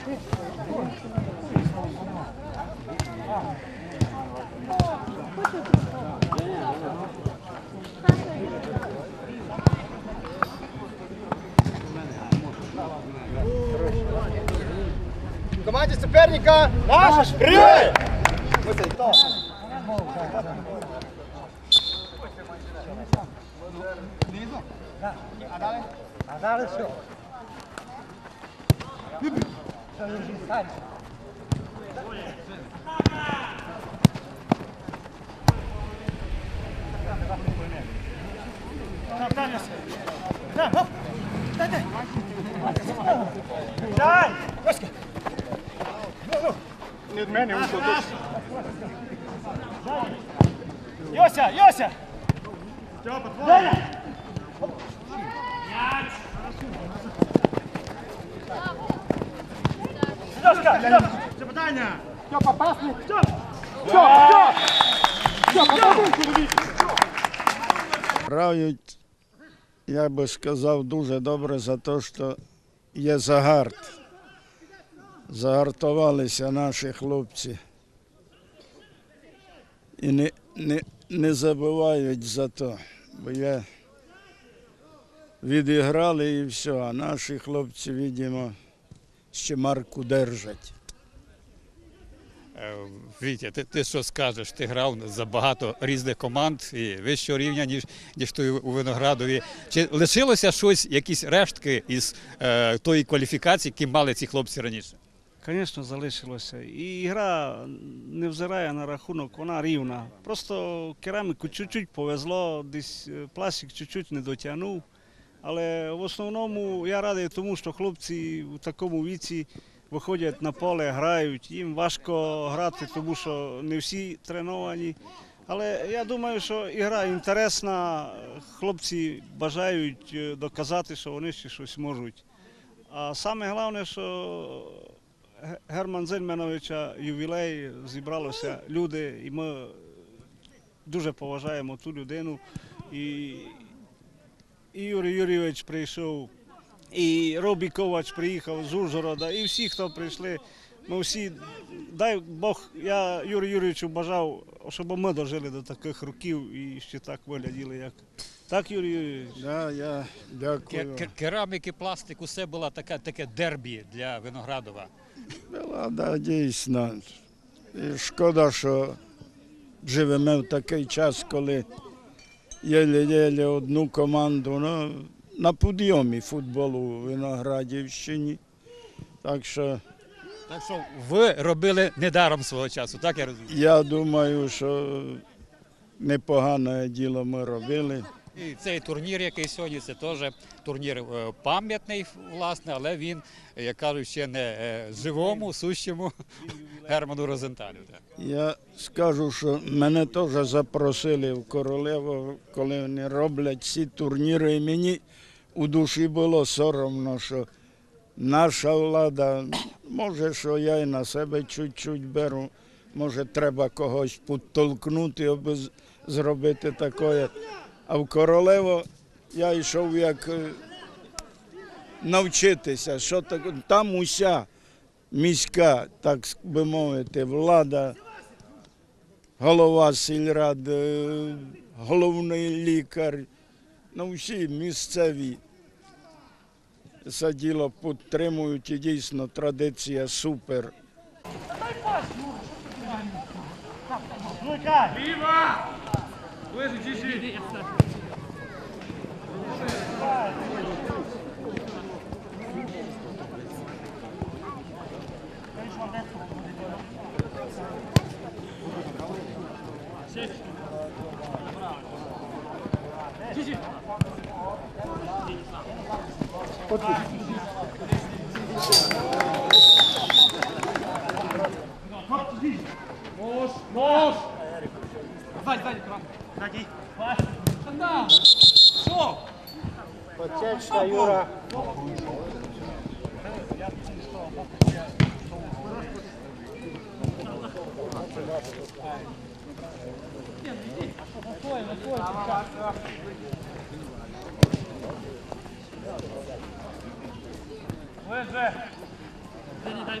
В команді суперника наш прийом! А далі що? Що ж стане? Не від мене, ось тут. Йося, Йося! Сідошка, Сідошка! Запитання! Степа, пасник! Грають, я би сказав, дуже добре за те, що є загард. Загартувалися наші хлопці. І не, не, не забувають за то. Бо я відіграли і все, а наші хлопці, видимо, ще марку держать. Е, Вітя, ти, ти що скажеш? Ти грав за багато різних команд і вищого рівня, ніж, ніж той у Виноградові. Чи лишилося щось, якісь рештки із е, тої кваліфікації, які мали ці хлопці раніше? Звісно, залишилося. І гра не взирає на рахунок, вона рівна. Просто кераміку чуть-чуть повезло, десь е, пластик чуть-чуть не дотягнув. Але в основному я радий тому, що хлопці в такому віці виходять на поле, грають. Їм важко грати, тому що не всі треновані. Але я думаю, що ігра інтересна. Хлопці бажають е, доказати, що вони ще щось можуть. А саме головне, що Герман Зельмановича ювілей зібралося люди, і ми дуже поважаємо ту людину. І, і Юрій Юрійович прийшов, і Робі Ковач приїхав з Ужгорода, і всі, хто прийшли. Ми всі, дай Бог, я Юрію Юрійовичу бажав, щоб ми дожили до таких років і ще так вигляділи, як. Так, Юрій Юрійович? Да, я дякую. Ке- ке- Кераміки, пластик, усе було таке, таке дербі для Виноградова. Була, да, дійсно. І шкода, що живемо в такий час, коли єлі-єлі одну команду ну, на підйомі футболу у Виноградівщині. Так що Так що ви робили недаром свого часу, так я розумію. я думаю, що непогане діло ми робили. І цей турнір, який сьогодні, це теж турнір е, пам'ятний, власне, але він, як кажуть, ще не е, живому, сущому Герману Розенталю. Я скажу, що мене теж запросили в Королево, коли вони роблять ці турніри. І мені у душі було соромно, що наша влада, може, що я і на себе чуть-чуть беру, може, треба когось підтолкнути, аби зробити таке. А в Королево я йшов як е, навчитися, що таке. Там уся міська, так би мовити, влада, голова сільради, головний лікар, ну всі місцеві це діло підтримують і дійсно традиція супер. Luiz, Gigi. Gigi. Outro. Nós, nós! Vai, vai, pronto. Почечна, Юра. Леже. Дай, дай,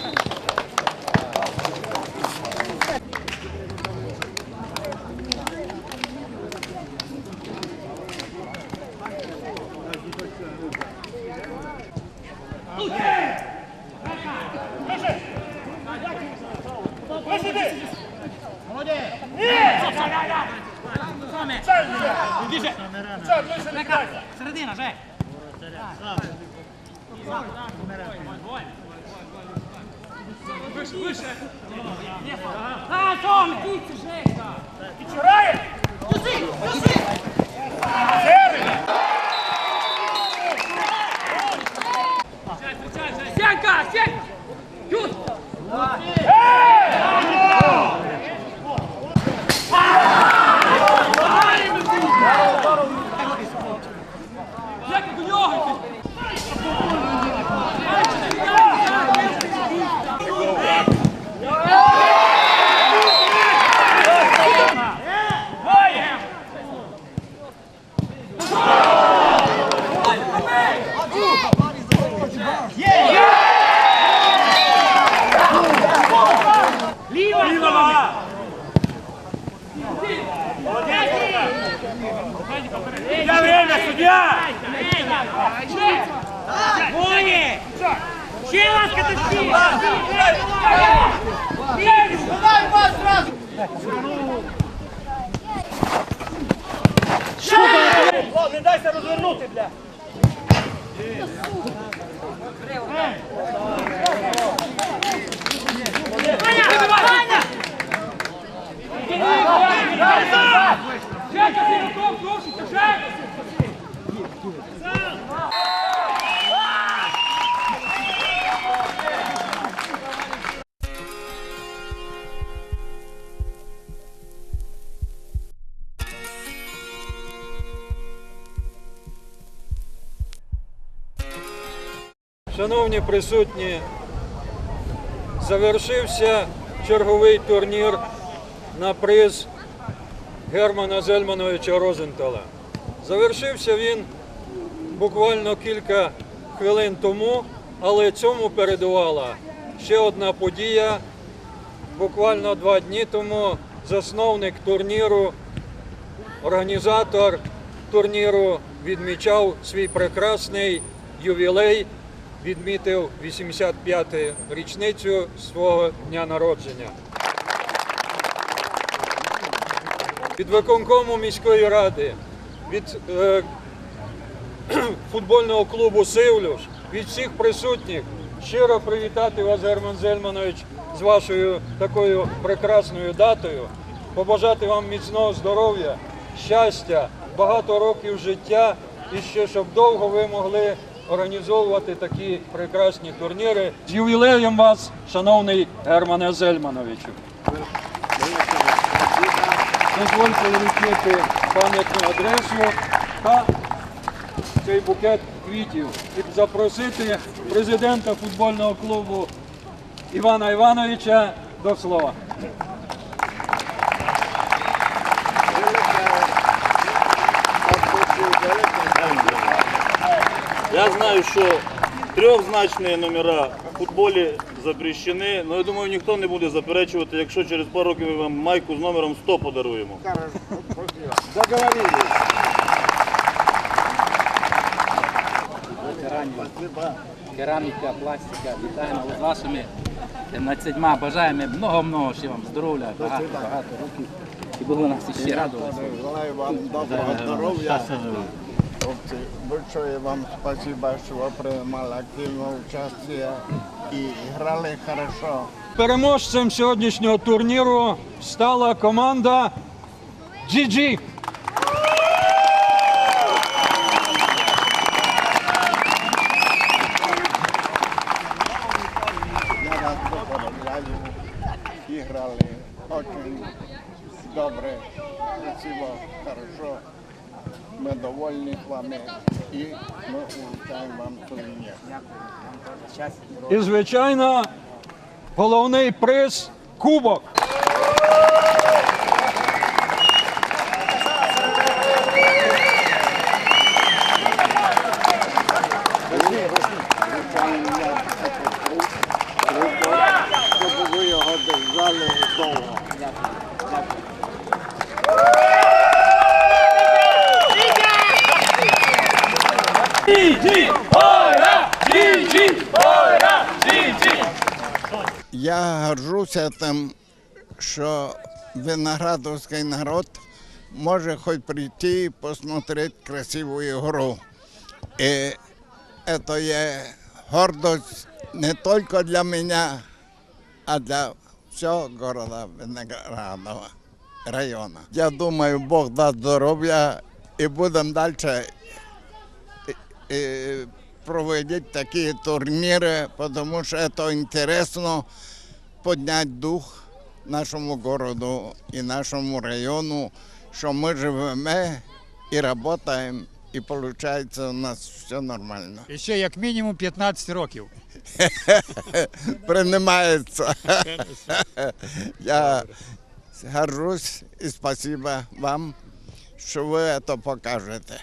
Середина, Жек. Вище, вище. А, Том, дійці, Жека. Підчурає. Сенка, Сенка! Ют! Жека, до нього! Ліва! Ліва! Я время, судья! Воні! Ще раз катастрофі! Дай вас зразу! Не дайся розвернути, бля! Жека, ти руком крушиться, Жека! Шановні присутні, завершився черговий турнір на приз Германа Зельмановича Розентала. Завершився він буквально кілька хвилин тому, але цьому передувала ще одна подія. Буквально два дні тому засновник турніру, організатор турніру відмічав свій прекрасний ювілей, відмітив 85-ту річницю свого дня народження. Від виконкому міської ради, від е, футбольного клубу Сивлюш, від всіх присутніх щиро привітати вас, Герман Зельманович, з вашою такою прекрасною датою, побажати вам міцного здоров'я, щастя, багато років життя і ще щоб довго ви могли організовувати такі прекрасні турніри. З ювілеєм вас, шановний Германе Зельмановичу. Дозвольте вручити пам'ятну адресу та цей букет квітів і запросити президента футбольного клубу Івана Івановича до слова. Я знаю, що трьохзначні номера в футболі запрещені, але я думаю, ніхто не буде заперечувати, якщо через пару років ми вам майку з номером 100 подаруємо. Договорились. кераміка, пластика, вітаємо з вашими 17 Бажаємо много-много ще вам здоров'я, багато, багато років. І Богу нас ще радуватися. Желаю вам доброго здоров'я. Хлопці, большое вам спасибо, що ви приймали активне участь і грали хорошо. Переможцем сьогоднішнього турніру стала команда GG. Я вас поздравляю. очень добре, красиво, хорошо. Мы довольны с вами и мы улучшаем вам сувенир. І, звичайно, головний приз кубок. Щоб ви його держали довго. Я горжуся тим, що виноградовський народ може хоч прийти і посмотрети красиву ігру. І це є гордость не тільки для мене, а для всього города Виноградова району. Я думаю, Бог дасть здоров'я і будемо далі проводити такі турніри, тому що це інтересно підняти дух нашому городу і нашому району, що ми живемо і працюємо, і виходить у нас все нормально. І ще як мінімум 15 років. Принимается. Я горжусь і спасибо вам, що ви це покажете.